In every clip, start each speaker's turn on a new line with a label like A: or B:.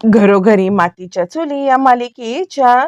A: घरोघरी मातीच्या चुली या मालिकेच्या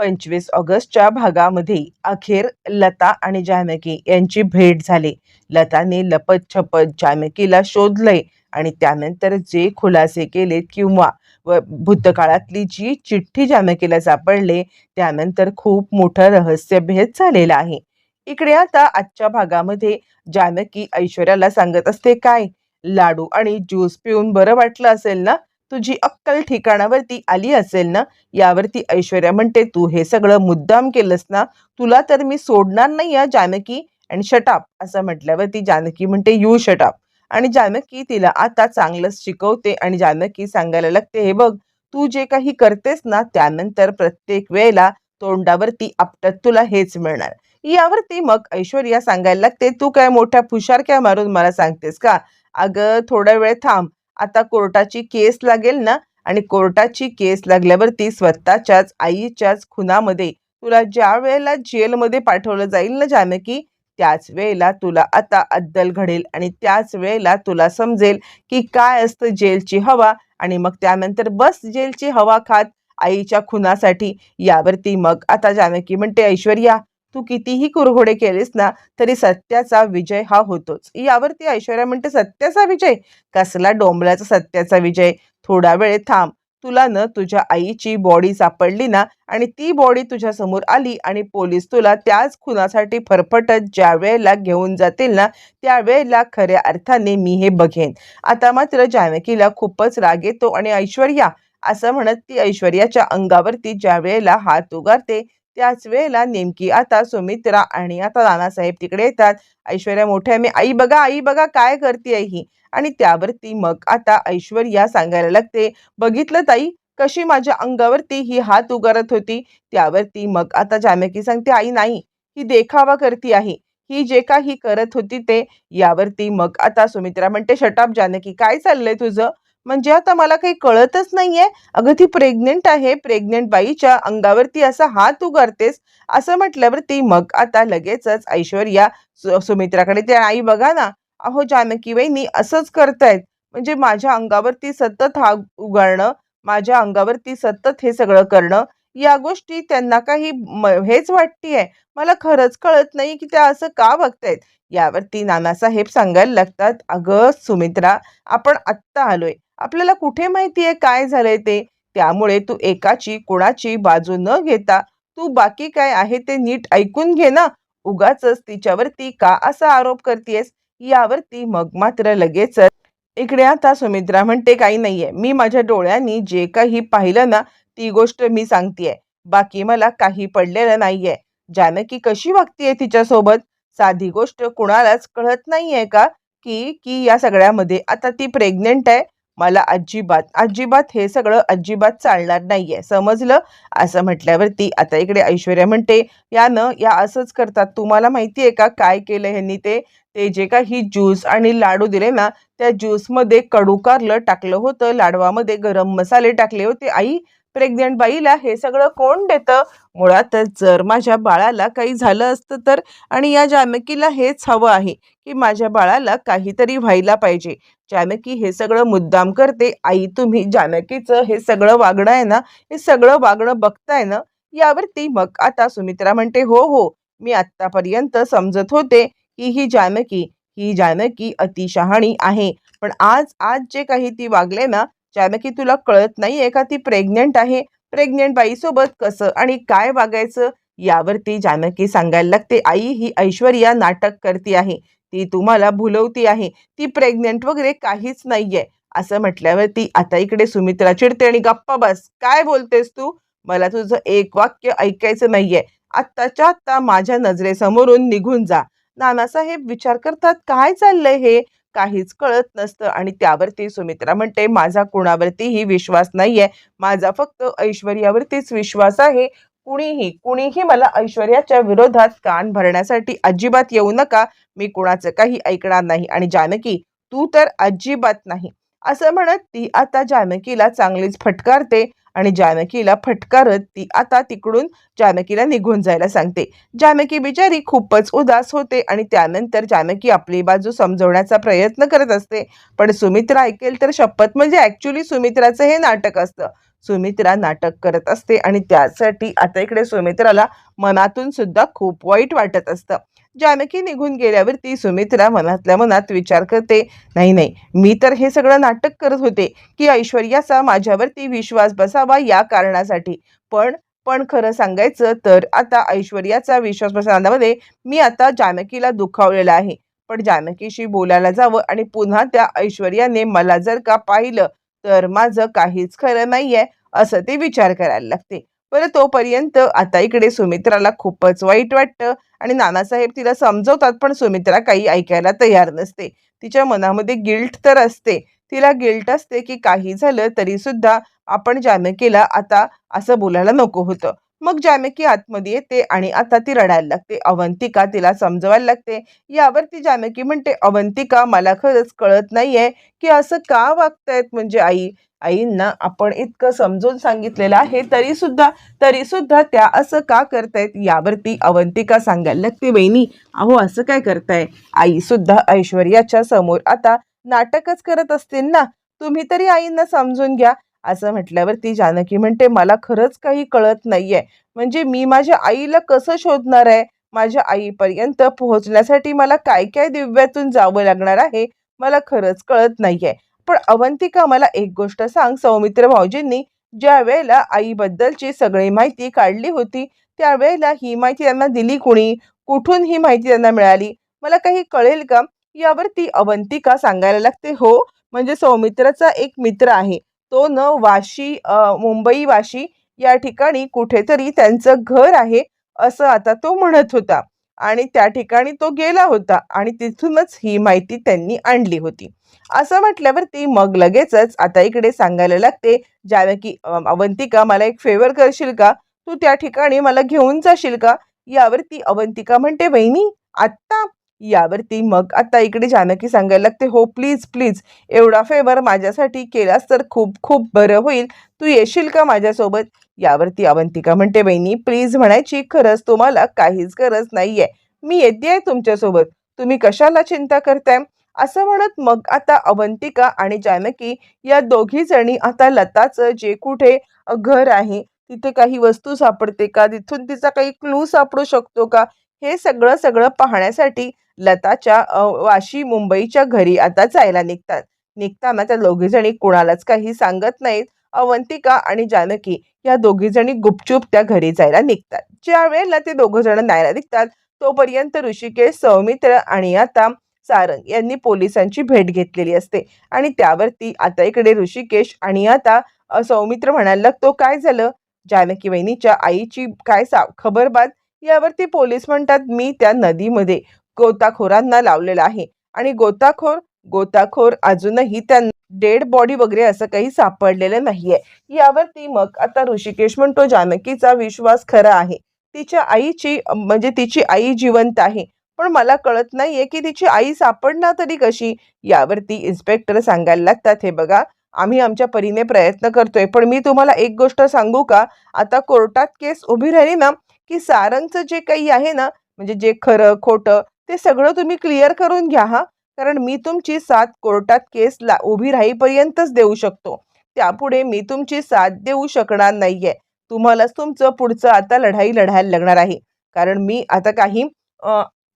A: पंचवीस ऑगस्टच्या भागामध्ये अखेर लता आणि जानकी यांची भेट झाली. लताने लपत छपत जानकीला शोधलंय आणि त्यानंतर जे खुलासे केलेत किंवा व भूतकाळातली जी चिठ्ठी जानकीला सापडले त्यानंतर खूप मोठं रहस्यभेद झालेला आहे. इकडे आता आजच्या भागामध्ये जानकी ऐश्वर्याला सांगत असते काय? लाडू आणि ज्यूस पिऊन बरं वाटलं असेल ना? तुझी अक्कल ठिकाणावरती आली असेल ना यावरती ऐश्वर्या म्हणते तू हे सगळं मुद्दाम केलंस ना तुला तर मी सोडणार नाही या जानकी. अँड शटाप असं म्हटल्यावरती जानकी म्हणते यू शटाप आणि जानकी तिला आता चांगलंच शिकवते आणि जानकी सांगायला लागते हे बघ तू जे काही करतेस ना त्यानंतर प्रत्येक वेळेला तोंडावरती आपटत तुला हेच मिळणार. यावरती मग ऐश्वर्या सांगायला लागते तू काय मोठ्या फुशारक्या मारून मला सांगतेस का? अगं थोडा वेळ थांब आता कोर्टाची केस लागेल ना? आणि कोर्टाची केस लागल्यावरती स्वतःच्याच आईच्याच खुनामध्ये तुला ज्या वेळेला जेलमध्ये पाठवलं जाईल ना जानकी त्याच वेळेला तुला आता अद्दल घडेल आणि त्याच वेळेला तुला समजेल की काय असतं जेलची हवा आणि मग त्यानंतर बस जेलची हवा खात आईच्या खुनासाठी यावरती मग आता जानकी म्हणते ऐश्वर्या तू कितीही कुरघोडे केलीस ना तरी सत्याचा विजय हा होतोच. यावरती ऐश्वर्या म्हणते सत्याचा विजय? कसला डोंबल्याचा सत्याचा विजय? थोडा वेळ थांब. तुला न तुझ्या आईची बॉडी सापडली ना आणि ती बॉडी तुझ्या समोर आली आणि पोलीस तुला त्याच खुनासाठी फरफटत ज्या वेळेला घेऊन जातील ना त्यावेळेला खऱ्या अर्थाने मी हे बघेन. आता मात्र जानकीला खूपच राग येतो आणि ऐश्वर्या असं म्हणत ती ऐश्वर्याच्या अंगावरती ज्या वेळेला हात उगारते त्याच वेळेला नेमकी आता सुमित्रा आणि आता नानासाहेब तिकडे येतात. ऐश्वर्या मोठ्या मी आई बघा आई बघा काय करते ही? आणि त्यावरती मग आता ऐश्वर्या सांगायला लागते बघितलं ताई कशी माझ्या अंगावरती ही हात उगारत होती? त्यावरती मग आता जानकी सांगते आई नाही ही देखावा करती आहे. ही जे काही करत होती ते. यावरती मग आता सुमित्रा म्हणते शटाप जानकी काय चाललंय तुझं? म्हणजे आता मला काही कळतच नाहीये. अगं ती प्रेग्नेंट आहे. प्रेग्नेंट बाईच्या अंगावरती असा हात उगारतेस. असं म्हटल्यावरती मग आता लगेचच ऐश्वर्या सु- सुमित्राकडे ते आई बघा ना. अहो जानकी वहिनी असंच करतायत. म्हणजे माझ्या अंगावरती सतत हात उगारणं माझ्या अंगावरती सतत हे सगळं करणं या गोष्टी त्यांना काही म- हेच वाटतीये. मला खरंच कळत नाही की त्या असं का बघतायत. यावरती नानासाहेब सांगायला लागतात अगं सुमित्रा आपण आत्ता आलोय. आपल्याला कुठे माहिती आहे काय झालंय ते? त्यामुळे तू एकाची कोणाची बाजू न घेता तू बाकी काय आहे ते नीट ऐकून घे ना. उगाच तिच्यावरती का असा आरोप करतेस यावरती मग मात्र लगेचच. इकडे आता सुमित्रा म्हणते काही नाहीये. मी माझ्या डोळ्यांनी जे काही पाहिलं ना ती गोष्ट मी सांगतेय. बाकी मला काही पडलेलं नाहीये. जानकी कशी वागतीये तिच्यासोबत? साधी गोष्ट कुणालाच कळत नाहीये का? की की या सगळ्यामध्ये आता ती प्रेग्नेंट आहे. मला अजिबात अजिबात हे सगळं अजिबात चालणार नाहीये. समजलं? असं म्हटल्यावरती आता इकडे ऐश्वर्या म्हणते यानं या असंच करतात. तुम्हाला माहिती आहे का काय केलं ह्यांनी ते? ते जे काही ज्यूस आणि लाडू दिले ना त्या ज्यूसमध्ये कडू कारलं टाकलं होतं. लाडवामध्ये गरम मसाले टाकले होते. आई प्रेग्नेंट बाईला हे सगळं कोण देतं? मुळातच जर माझ्या बाळाला काही झालं असतं तर? आणि या जानकीला हेच हवं आहे की माझ्या बाळाला काहीतरी व्हायला पाहिजे. जानकी हे सगळं मुद्दाम करते आई तुम्ही जानकीचं हे सगळं वागणं आहे ना हे सगळं वागणं बघताय ना यावरती मग आता सुमित्रा म्हणते हो हो मी आत्तापर्यंत समजत होते की ही जानकी ही जानकी अतिशहाणी आहे. पण आज आज जे काही ती वागले ना जानकी तुला कळत नाहीये का ती प्रेग्नेंट आहे? प्रेग्नेंट बाईसोबत कसं आणि काय वागायचं? यावरती जानकी सांगायला लागते आई ही ऐश्वर्या नाटक करते आहे. ती तुम्हाला भुलवती आहे. ती प्रेग्नेंट वगैरे काहीच नाहीये. असं म्हटल्यावरती आता इकडे सुमित्रा चिडते आणि गप्पा बस. काय बोलतेस तू? मला तुझं एक वाक्य ऐकायचं नाहीये. आत्ताच्या आत्ता माझ्या नजरेसमोरून निघून जा. नानासाहेब विचार करतात काय चाललंय हे? काहीच कळत नसतं आणि त्यावरती सुमित्रा म्हणते माझा कुणावरतीही विश्वास नाहीये. माझा फक्त ऐश्वर्यावरतीच विश्वास आहे. कुणीही कुणीही मला ऐश्वर्याच्या विरोधात कान भरण्यासाठी अजिबात येऊ नका. मी कुणाचं काही ऐकणार नाही आणि जानकी तू तर अजिबात नाही. असं म्हणत ती आता जानकीला चांगलीच फटकारते. आणि जानकीला फटकारत ती आता तिकडून जानकीला निघून जायला सांगते. जानकी बिचारी खूपच उदास होते आणि त्यानंतर जानकी आपली बाजू समजवण्याचा प्रयत्न करत असते. पण सुमित्रा ऐकेल तर शपथ म्हणजे ॲक्च्युली सुमित्राचं हे नाटक असतं. सुमित्रा नाटक करत असते आणि त्यासाठी आता इकडे सुमित्राला मनातून सुद्धा खूप वाईट वाटत असतं. जानकी निघून गेल्यावरती सुमित्रा मनातल्या मनात विचार करते नाही नाही मी तर हे सगळं नाटक करत होते की ऐश्वर्याचा माझ्यावरती विश्वास बसावा या कारणासाठी. पण पण खरं सांगायचं तर आता ऐश्वर्याचा विश्वास बसण्यामध्ये मी आता जानकीला दुखावलेला आहे. पण जानकीशी बोलायला जावं आणि पुन्हा त्या ऐश्वर्याने मला जर का पाहिलं तर माझं काहीच खरं नाहीये असं ते विचार करायला लागते. बरं तोपर्यंत आता इकडे सुमित्राला खूपच वाईट वाटतं आणि नानासाहेब तिला समजवतात पण सुमित्रा काही ऐकायला तयार नसते. तिच्या मनामध्ये गिल्ट तर असते. तिला गिल्ट असते की काही झालं तरी सुद्धा आपण जानकीला आता असं बोलायला नको होतं. मग जानकी आतमध्ये येते आणि आता ती रडायला लागते. अवंतिका तिला समजवायला लागते. यावर ती जानकी म्हणते अवंतिका मला खरंच कळत नाहीये की असं का वागतायत म्हणजे आई? आईंना आपण इतकं समजून सांगितलेलं आहे तरी सुद्धा तरी सुद्धा त्या असं का करतायत यावरती अवंतिका सांगायला लागते बहिणी. अहो असं काय करताय? आई सुद्धा ऐश्वर्याच्या समोर आता नाटकच करत असतील ना? तुम्ही तरी आईंना समजून घ्या. असं म्हटल्यावरती जानकी म्हणते मला खरंच काही कळत नाहीये. म्हणजे मी माझ्या आईला कसं शोधणार आहे? माझ्या आईपर्यंत पोहोचण्यासाठी मला काय काय दिव्यातून जावं लागणार आहे? मला खरंच कळत नाहीये. पण अवंतिका मला एक गोष्ट सांग. सौमित्र भाऊजींनी ज्या वेळेला आईबद्दलची सगळी माहिती काढली होती त्यावेळेला ही माहिती त्यांना दिली कुणी? कुठून ही माहिती त्यांना मिळाली? मला काही कळेल का? यावर ती अवंतिका सांगायला लागते. हो म्हणजे सौमित्राचा एक मित्र आहे. तो न वाशी मुंबई वाशी या ठिकाणी कुठेतरी त्यांचं घर आहे असं आता तो म्हणत होता. आणि त्या ठिकाणी तो गेला होता आणि तिथूनच ही माहिती त्यांनी आणली होती. असं म्हटल्यावरती मग लगेचच आता इकडे सांगायला लागते जानकी अवंतिका मला एक फेवर करशील का? तू त्या ठिकाणी मला घेऊन जाशील का? यावरती अवंतिका म्हणते वहिनी आत्ता. यावरती मग आता इकडे जानकी सांगायला लागते हो प्लीज प्लीज एवढा फेवर माझ्यासाठी केलास तर खूप खूप बरं होईल. तू येशील का माझ्यासोबत? यावरती अवंतिका म्हणते बहिणी प्लीज म्हणायची खरंच तुम्हाला काहीच गरज नाहीये. मी येते आहे तुमच्यासोबत. तुम्ही कशाला चिंता करताय? असं म्हणत मग आता अवंतिका आणि जानकी या दोघी जणी आता लताचं जे कुठे घर आहे तिथे काही वस्तू सापडते का? तिथून तिचा काही क्लू सापडू शकतो का? हे सगळं सगळं पाहण्यासाठी लताच्या वाशी मुंबईच्या घरी आता जायला निघतात. निघताना त्या दोघी जणी कुणालाच काही सांगत नाहीत. अवंतिका आणि जानकी या दोघी जणी गुपचूप त्या घरी जायला निघतात. ज्या वेळेला ते दोघ जण न्यायला निघतात तोपर्यंत ऋषिकेश सौमित्र आणि आता सारंग यांनी पोलिसांची भेट घेतलेली असते. आणि त्यावरती आता इकडे ऋषिकेश आणि आता सौमित्र म्हणायला लागतो काय झालं? जानकी वहिनीच्या आईची काय सा खबरबात यावरती पोलीस म्हणतात मी त्या नदीमध्ये गोताखोरांना लावलेलं आहे. आणि गोताखोर गोताखोर अजूनही त्यांना डेड बॉडी वगैरे असं काही सापडलेलं नाहीये. यावरती मग आता ऋषिकेश म्हणतो जानकीचा विश्वास खरा आहे. तिच्या आईची म्हणजे तिची आई जिवंत आहे. पण मला कळत नाहीये की तिची आई सापडणार तरी कशी? यावरती इन्स्पेक्टर सांगायला लागतात हे बघा आम्ही आमच्या परीने प्रयत्न करतोय पण मी तुम्हाला एक गोष्ट सांगू का? आता कोर्टात केस उभी राहिली ना की सारंगचं जे काही आहे ना म्हणजे जे खरं खोटं ते सगळं तुम्ही क्लिअर करून घ्या हा. कारण मी तुमची साथ कोर्टात केस ला उभी राहीपर्यंतच देऊ शकतो. त्यापुढे मी तुमची साथ देऊ शकणार नाहीये. तुम्हालाच तुमचं पुढचं आता लढाई लढायला लागणार आहे. कारण मी आता काही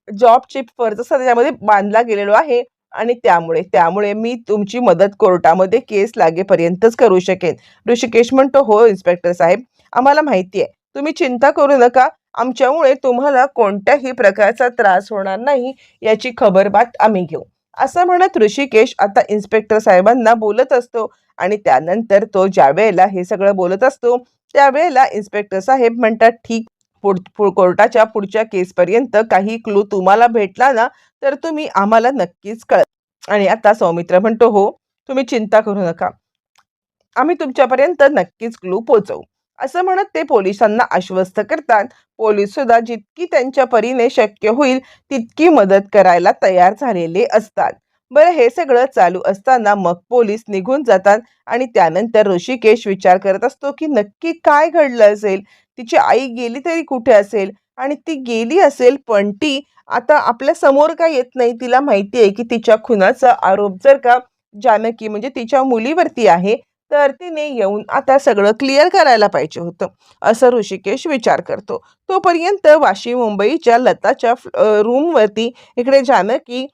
A: जॉब चिप जसं त्याच्यामध्ये बांधला गेलेलो आहे आणि त्यामुळे त्यामुळे मी तुमची मदत कोर्टामध्ये केस लागेपर्यंतच करू शकेन. ऋषिकेश म्हणतो हो इन्स्पेक्टर साहेब आम्हाला माहिती आहे तुम्ही चिंता करू नका. आमच्यामुळे तुम्हाला कोणत्याही प्रकारचा त्रास होणार नाही याची खबरबात आम्ही घेऊ. असं म्हणत ऋषिकेश आता इन्स्पेक्टर साहेबांना बोलत असतो आणि त्यानंतर तो ज्या वेळेला हे सगळं बोलत असतो त्यावेळेला इन्स्पेक्टर साहेब म्हणतात ठीक पुढ कोर्टाच्या पुढच्या केसपर्यंत काही क्लू तुम्हाला भेटला ना तर तुम्ही आम्हाला नक्कीच कळ आणि आता सौमित्र म्हणतो हो तुम्ही चिंता करू नका. आम्ही तुमच्यापर्यंत नक्कीच क्लू पोचवू. असं म्हणत ते पोलिसांना आश्वस्त करतात. पोलीस सुद्धा जितकी त्यांच्या परीने शक्य होईल तितकी मदत करायला तयार झालेले असतात. बरं हे सगळं चालू असताना मग पोलीस निघून जातात आणि त्यानंतर ऋषिकेश विचार करत असतो की नक्की काय घडलं असेल? तिची आई गेली तरी कुठे असेल? आणि ती गेली असेल पण ती आता आपल्यासमोर काय येत नाही? तिला माहिती आहे की तिच्या खुनाचा आरोप जर का जानकी म्हणजे तिच्या मुलीवरती आहे तर तिने येऊन आता सगळं क्लिअर करायला पाहिजे होतं असं ऋषिकेश विचार करतो. तोपर्यंत वाशी मुंबईच्या लताच्या रूमवरती इकडे जानकी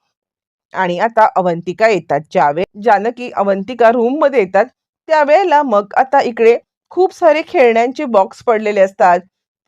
A: आणि आता अवंतिका येतात. ज्यावेळे जानकी अवंतिका रूममध्ये येतात. त्यावेळेला मग आता इकडे खूप सारे खेळण्यांचे बॉक्स पडलेले असतात.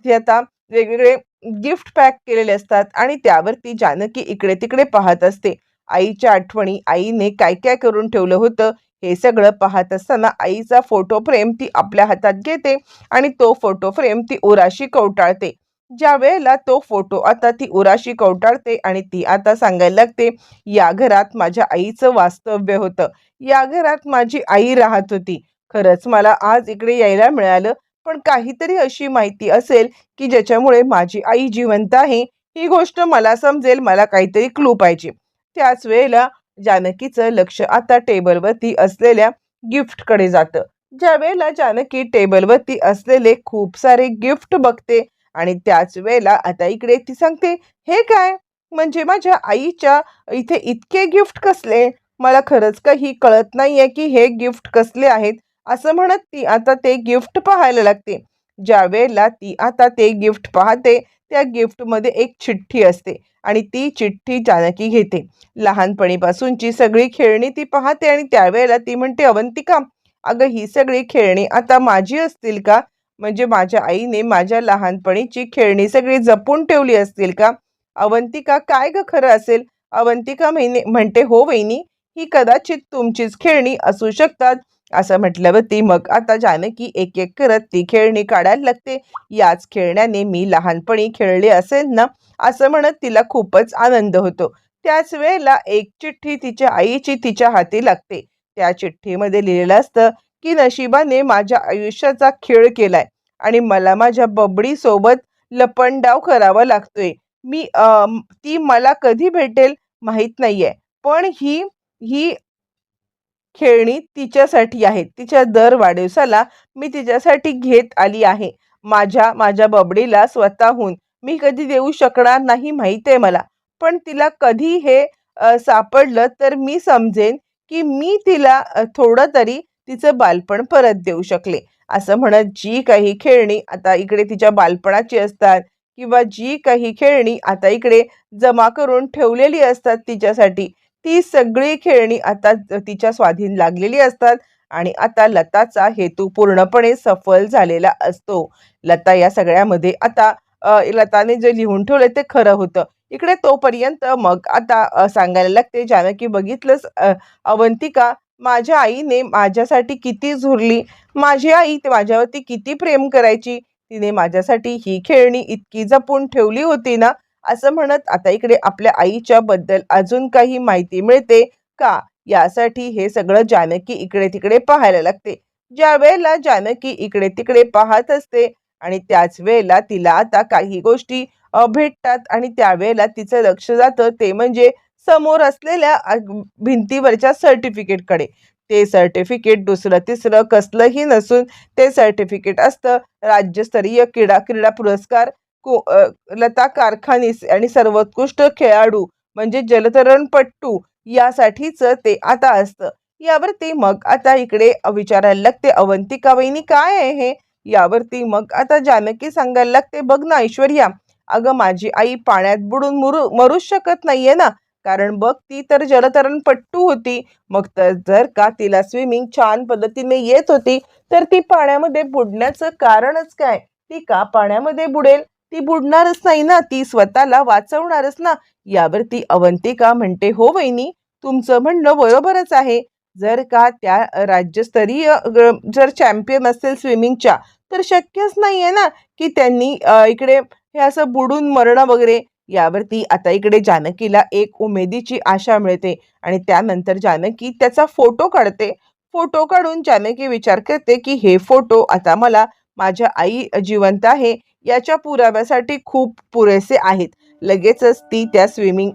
A: ते आता वेगवेगळे गिफ्ट पॅक केलेले असतात आणि त्यावरती जानकी इकडे तिकडे पाहत असते. आईच्या आठवणी आईने काय काय करून ठेवलं होतं हे सगळं पाहत असताना आईचा फोटो फ्रेम ती आपल्या हातात घेते आणि तो फोटो फ्रेम ती उराशी कवटाळते. ज्या वेळेला तो फोटो आता ती उराशी कवटाळते आणि ती आता सांगायला लागते या घरात माझ्या आईचं वास्तव्य होतं. या घरात माझी आई राहत होती. खरंच मला आज इकडे यायला मिळालं पण काहीतरी अशी माहिती असेल की ज्याच्यामुळे माझी आई जिवंत आहे ही गोष्ट मला समजेल मला काहीतरी क्लू पाहिजे. त्याच वेळेला जानकीचं लक्ष आता टेबलवरती असलेल्या गिफ्टकडे जातं. ज्या वेळेला जानकी टेबलवरती असलेले खूप सारे गिफ्ट बघते आणि त्याच वेळेला आता इकडे ती सांगते हे काय? म्हणजे माझ्या आईच्या इथे इतके गिफ्ट कसले? मला खरंच काही कळत नाही आहे की हे गिफ्ट कसले आहेत. असं म्हणत ती आता ते गिफ्ट पाहायला लागते. ज्या वेळेला ती आता ते गिफ्ट पाहते त्या गिफ्टमध्ये एक चिठ्ठी असते आणि ती चिठ्ठी जानकी घेते. लहानपणीपासूनची सगळी खेळणी ती पाहते आणि त्यावेळेला ती म्हणते अवंतिका अगं ही सगळी खेळणी आता माझी असतील का? म्हणजे माझ्या आईने माझ्या लहानपणीची खेळणी सगळी जपून ठेवली असतील का? अवंतिका काय ग खरं असेल? अवंतिका महिने म्हणते हो वहिनी ही कदाचित तुमचीच खेळणी असू शकतात. असं म्हटल्यावर ती मग आता जानकी एक एक करत ती खेळणी काढायला लागते. याच खेळण्याने मी लहानपणी खेळले असेल ना असं म्हणत तिला खूपच आनंद होतो. त्याच वेळेला एक चिठ्ठी तिच्या आईची तिच्या हाती लागते. त्या चिठ्ठीमध्ये लिहिलेलं असतं की नशिबाने माझ्या आयुष्याचा खेळ केलाय आणि मला माझ्या बबडी सोबत लपंडाव करावा लागतोय. मी ती मला कधी भेटेल माहीत नाहीये. पण ही ही खेळणी तिच्यासाठी आहे तिच्या दर वाढदिवसाला मी तिच्यासाठी घेत आली आहे. माझ्या माझ्या बबडीला स्वतःहून मी कधी देऊ शकणार नाही माहीत आहे मला. पण तिला कधी हे सापडलं तर मी समजेन की मी तिला थोडं तरी तिचं बालपण परत देऊ शकले. असं म्हणत जी काही खेळणी आता इकडे तिच्या बालपणाची असतात किंवा जी काही खेळणी आता इकडे जमा करून ठेवलेली असतात तिच्यासाठी ती सगळी खेळणी आता तिच्या स्वाधीन लागलेली असतात आणि आता लताचा हेतू पूर्णपणे सफल झालेला असतो. लता या सगळ्यामध्ये आता लताने जे लिहून ठेवलं ते खरं होतं. इकडे तोपर्यंत मग आता सांगायला लागते जानकी बघितलंच अवंतिका माझ्या आईने माझ्यासाठी किती झुरली माझी आई माझ्यावरती किती प्रेम करायची तिने माझ्यासाठी ही खेळणी इतकी जपून ठेवली होती ना असं म्हणत आता इकडे आपल्या आईच्या बद्दल अजून काही माहिती मिळते का? यासाठी हे सगळं जानकी इकडे तिकडे पाहायला लागते. ज्या वेळेला जानकी इकडे तिकडे पाहत असते आणि त्याच वेळेला तिला आता काही गोष्टी भेटतात आणि त्यावेळेला तिचं लक्ष जातं ते म्हणजे समोर असलेल्या भिंतीवरच्या सर्टिफिकेटकडे. ते सर्टिफिकेट दुसरं तिसरं कसलंही नसून ते सर्टिफिकेट असतं राज्यस्तरीय क्रीडा क्रीडा पुरस्कार लता कारखानीस आणि सर्वोत्कृष्ट खेळाडू म्हणजे जलतरणपट्टू यासाठीच ते आता असतं. यावरती मग आता इकडे विचारायला लागते अवंतिका वहिनी काय आहे हे? यावरती मग आता जानकी सांगायला लागते बघ ना ऐश्वर्या अगं माझी आई पाण्यात बुडून मरू मरूच शकत नाहीये ना. कारण बघ ती तर जलतरणपट्टू होती. मग तर जर का तिला स्विमिंग छान पद्धतीने येत होती तर ती पाण्यामध्ये बुडण्याचं कारणच काय? ती का पाण्यामध्ये बुडेल? ती बुडणारच नाही ना ती स्वतःला वाचवणारच ना. यावरती अवंतिका म्हणते हो वहिनी तुमचं म्हणणं बरोबरच आहे. जर का त्या राज्यस्तरीय जर चॅम्पियन असेल स्विमिंगच्या तर शक्यच नाहीये ना की त्यांनी इकडे हे असं बुडून मरणं वगैरे. यावरती आता इकडे जानकीला एक उमेदीची आशा मिळते आणि त्यानंतर जानकी त्याचा फोटो काढते. फोटो काढून जानकी विचार करते की हे फोटो आता मला माझ्या आई जिवंत आहे याच्या पुराव्यासाठी खूप पुरेसे आहेत. लगेचच ती त्या स्विमिंग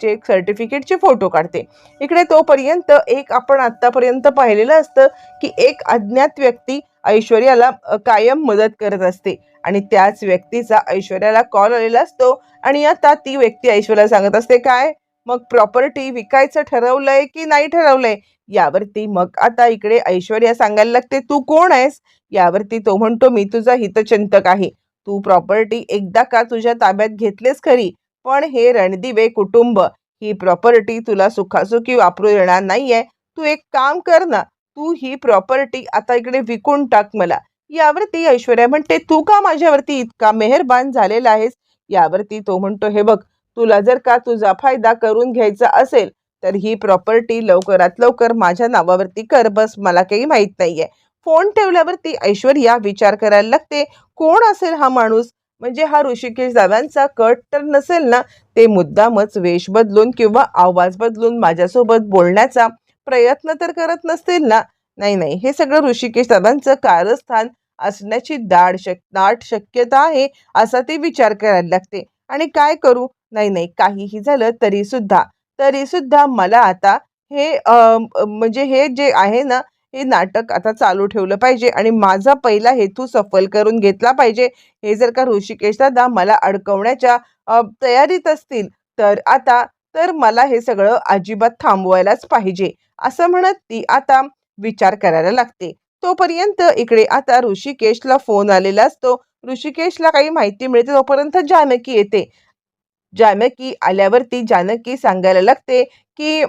A: चे सर्टिफिकेटचे फोटो काढते. इकडे तोपर्यंत एक आपण आत्तापर्यंत पाहिलेलं असतं की एक अज्ञात व्यक्ती ऐश्वर्याला कायम मदत करत असते आणि त्याच व्यक्तीचा ऐश्वर्याला कॉल आलेला असतो आणि आता ती व्यक्ती ऐश्वर्याला सांगत असते काय? मग प्रॉपर्टी विकायचं ठरवलंय की नाही ठरवलंय? यावरती मग आता इकडे ऐश्वर्या सांगायला लागते तू कोण आहेस? यावरती तो म्हणतो मी तुझा हितचिंतक आहे. तू प्रॉपर्टी एकदा का तुझ्या ताब्यात घेतलेस खरी? पण हे रणदिवे कुटुंब ही प्रॉपर्टी तुला सुखासुखी वापरू येणार नाहीये. तू एक काम कर ना तू ही प्रॉपर्टी आता इकडे विकून टाक मला. यावरती ऐश्वर्या म्हणते तू का माझ्यावरती इतका मेहरबान झालेला आहेस? यावरती तो म्हणतो हे बघ तुला जर का तुझा फायदा करून घ्यायचा असेल तर ही प्रॉपर्टी लवकरात लवकर माझ्या नावावरती कर बस मला काही माहीत नाहीये. फोन ठेवल्यावरती ऐश्वर्या विचार करायला लागते कोण असेल हा माणूस? म्हणजे हा ऋषिकेश दाव्यांचा कट तर नसेल ना ते मुद्दामच वेश बदलून किंवा आवाज बदलून माझ्यासोबत बोलण्याचा प्रयत्न तर करत नसतील ना? नाही नाही हे सगळं ऋषिकेश दादांचं कारस्थान असण्याची दाट शक दाट शक्यता आहे असा ते विचार करायला लागते. आणि काय करू? नाही नाही काहीही झालं तरी सुद्धा. तरी सुद्धा मला आता हे म्हणजे हे जे आहे ना हे नाटक आता चालू ठेवलं पाहिजे आणि माझा पहिला हेतू सफल करून घेतला पाहिजे. हे जर का ऋषिकेश दादा मला अडकवण्याच्या तयारीत असतील तर आता तर मला हे सगळं अजिबात थांबवायलाच पाहिजे. असं म्हणत ती आता विचार करायला लागते. तोपर्यंत इकडे आता ऋषिकेशला फोन आलेला असतो. ऋषिकेशला काही माहिती मिळते तोपर्यंत जानकी येते. जानकी आल्यावरती जानकी सांगायला लागते की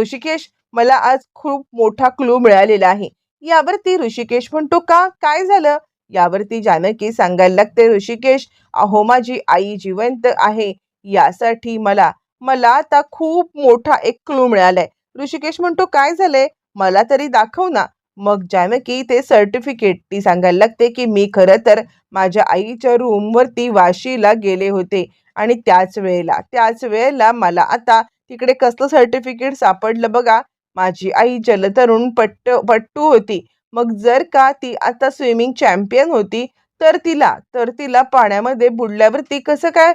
A: ऋषिकेश मला आज खूप मोठा क्लू मिळालेला आहे. यावरती ऋषिकेश म्हणतो का? काय झालं? यावरती जानकी सांगायला लागते ऋषिकेश अहो माझी आई जिवंत आहे. यासाठी मला मला आता खूप मोठा एक क्लू मिळालाय. ऋषिकेश म्हणतो काय झालंय? मला तरी दाखव ना. मग जानकी ते सर्टिफिकेट ती सांगायला लागते की मी खरं तर माझ्या आईच्या रूमवरती वाशीला गेले होते. आणि त्याच वेळेला त्याच वेळेला मला आता तिकडे कसलं सर्टिफिकेट सापडलं बघा. माझी आई जलतरुण पट्ट पट्टू होती. मग जर का ती आता स्विमिंग चॅम्पियन होती तर तिला तर तिला पाण्यामध्ये बुडल्यावरती कसं काय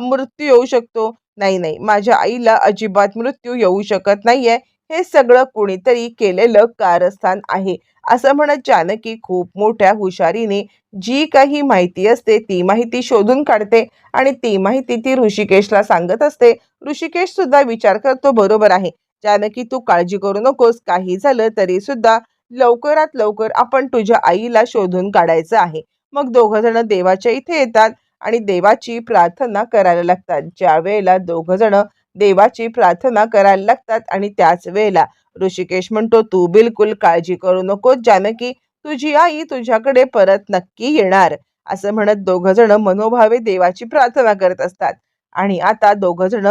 A: मृत्यू येऊ शकतो? नाही नाही. माझ्या आईला अजिबात मृत्यू येऊ शकत नाहीये. हे सगळं कुणीतरी केलेलं कारस्थान आहे. असं म्हणत जानकी खूप मोठ्या हुशारीने जी काही माहिती असते ती माहिती शोधून काढते आणि ती माहिती ती ऋषिकेशला सांगत असते. ऋषिकेश सुद्धा विचार करतो बरोबर आहे. जानकी तू काळजी करू नकोस. काही झालं तरी सुद्धा लवकरात लवकर आपण तुझ्या आईला शोधून काढायचं आहे. मग दोघं जण देवाच्या इथे येतात आणि देवाची प्रार्थना करायला लागतात. ज्या वेळेला दोघं जण देवाची प्रार्थना करायला लागतात आणि त्याच वेळेला ऋषिकेश म्हणतो तू बिलकुल काळजी करू नकोस जानकी. तुझी आई तुझ्याकडे परत नक्की येणार. असं म्हणत दोघ जण मनोभावे देवाची प्रार्थना करत असतात. आणि आता दोघ जण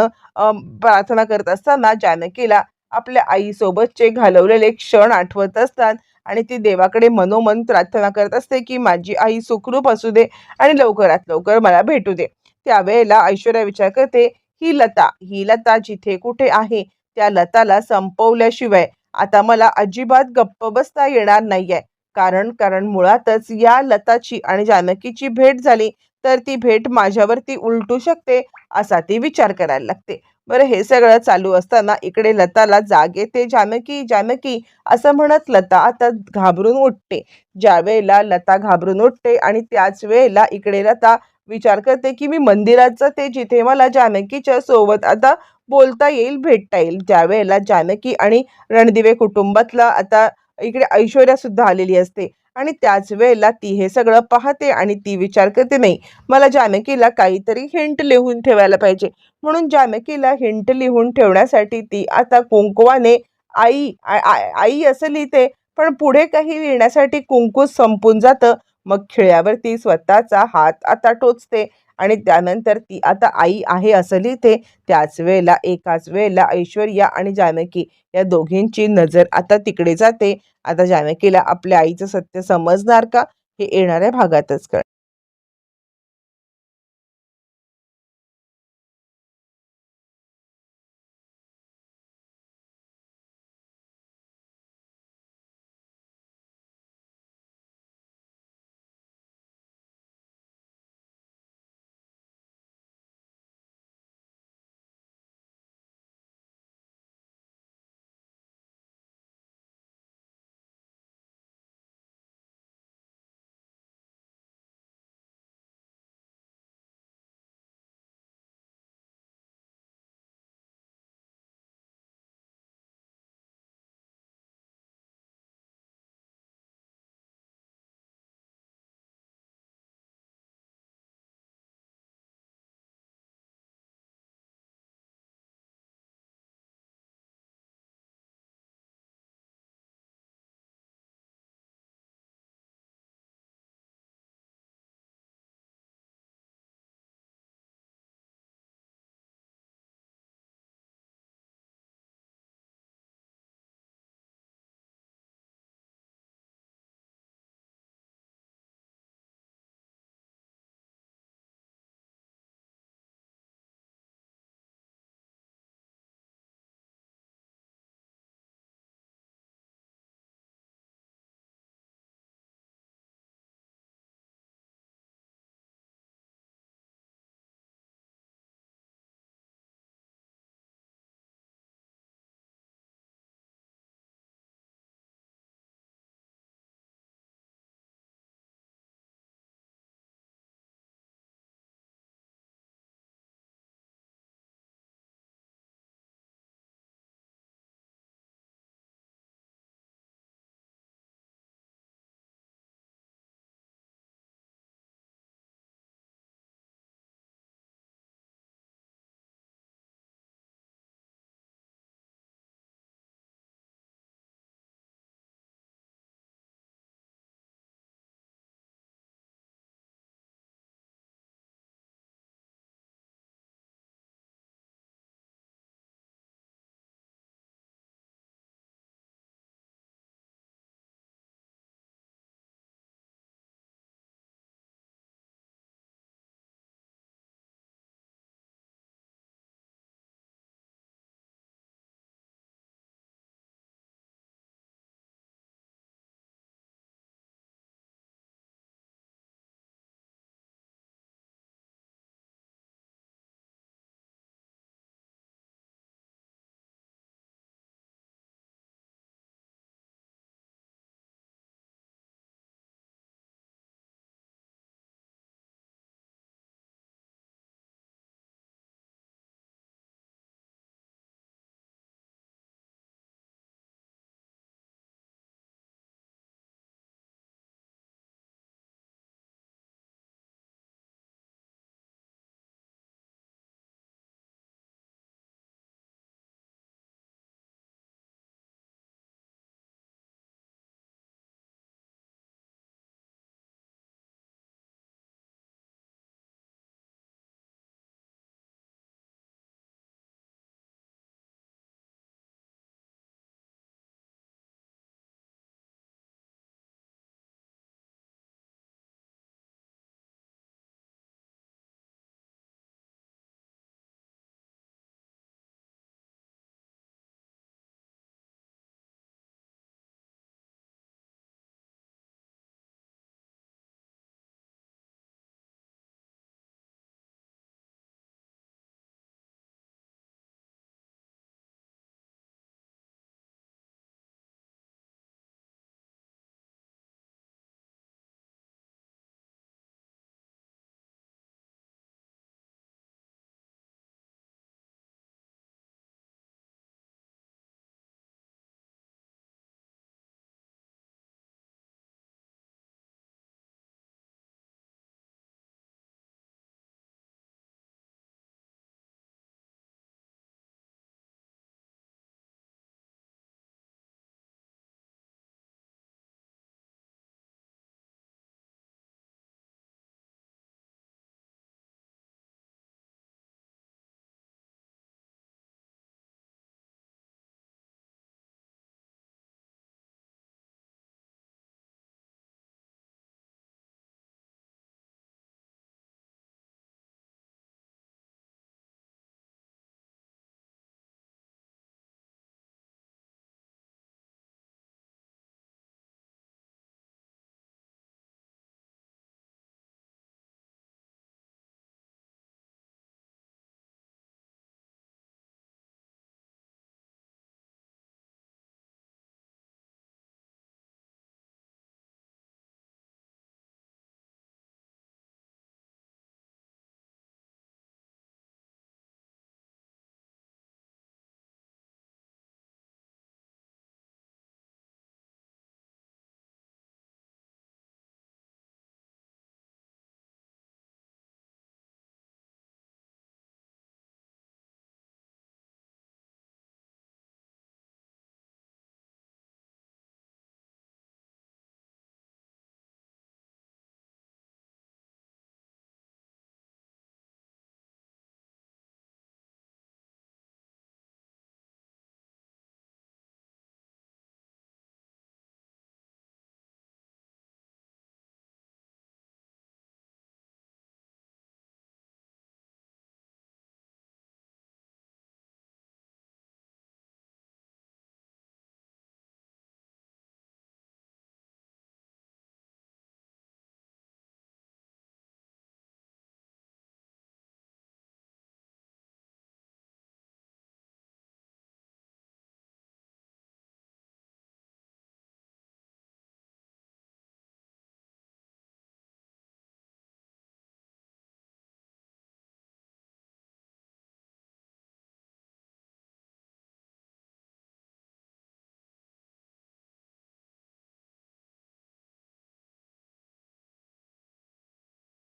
A: प्रार्थना करत असताना जानकीला आपल्या आईसोबतचे घालवलेले क्षण आठवत असतात आणि ती देवाकडे मनोमन प्रार्थना करत असते की माझी आई सुखरूप असू दे आणि लवकरात लवकर मला भेटू दे. त्यावेळेला ऐश्वर्या विचार करते ही लता ही लता जिथे कुठे आहे त्या लताला संपवल्याशिवाय आता मला अजिबात गप्प बसता येणार नाहीये. कारण कारण मुळातच या लताची आणि जानकीची भेट झाली तर ती भेट माझ्यावरती उलटू शकते असा ती विचार करायला लागते. बरं हे सगळं चालू असताना इकडे लताला जाग येते जानकी जानकी असं म्हणत लता आता घाबरून उठते. ज्या वेळेला लता घाबरून उठते आणि त्याच वेळेला इकडे लता विचार करते की मी मंदिरात जाते जिथे मला जानकीच्या सोबत आता बोलता येईल भेटता येईल ज्या वेळेला जानकी आणि रणदिवे कुटुंबातला आता इकडे ऐश्वर्या सुद्धा आलेली असते. आणि त्याच वेळेला ती हे सगळं पाहते आणि ती विचार करते नाही मला जानकीला काहीतरी हिंट लिहून ठेवायला पाहिजे. म्हणून जानकीला हिंट लिहून ठेवण्यासाठी ती आता कुंकवाने आई आ- आ- आई असं लिहिते पण पुढे काही लिहिण्यासाठी कुंकू संपून जातं. मग खिळ्यावरती स्वतःचा हात आता टोचते आणि त्यानंतर ती आता आई आहे असं लिहिते. त्याच वेळेला एकाच वेळेला ऐश्वर्या आणि जानकी या दोघींची नजर आता तिकडे जाते. आता जानकीला आपल्या आईचं सत्य समजणार का? हे येणाऱ्या भागातच कळ